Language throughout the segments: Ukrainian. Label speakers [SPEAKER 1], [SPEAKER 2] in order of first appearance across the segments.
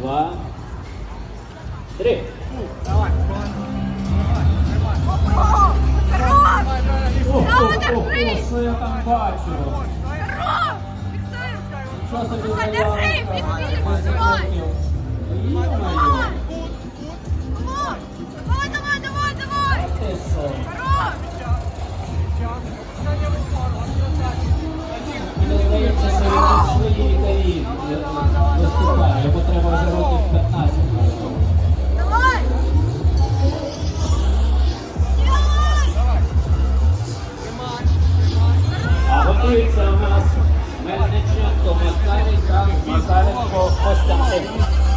[SPEAKER 1] два, три.
[SPEAKER 2] Давай.
[SPEAKER 3] Держи!
[SPEAKER 1] о, що я там бачу?
[SPEAKER 3] Фіксуємо!
[SPEAKER 1] Що собі
[SPEAKER 3] Давай, держи, підбіг,
[SPEAKER 1] Без
[SPEAKER 3] давай. Давай! Давай! Давай, давай,
[SPEAKER 1] своїй вікові виступає. Йому треба вже років 15.
[SPEAKER 3] Давай! Давай!
[SPEAKER 1] А готується у нас Мельниченко Макарій Макаренко Костянтин.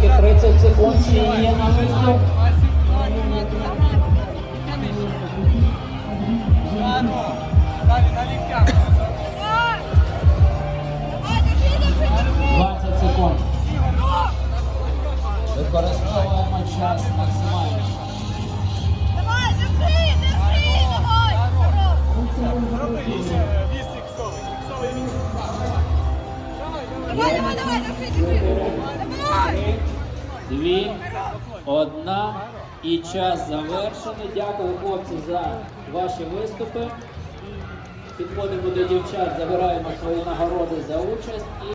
[SPEAKER 1] Хлопчики, 30 секунд ще є на виступ.
[SPEAKER 2] Лайся, давай, давай, давай. Тянись. Рано. Далі, на ліктях.
[SPEAKER 3] Давай! Давай, держи, держи, держи!
[SPEAKER 1] 20 секунд. Використовуємо час максимально.
[SPEAKER 3] Давай, держи, держи! Давай!
[SPEAKER 2] Роби вісім. Давай, давай.
[SPEAKER 3] Давай, давай, давай, держи, держи!
[SPEAKER 1] Дві, одна і час завершений. Дякую, хлопці, за ваші виступи. Підходимо до дівчат, забираємо свої нагороди за участь.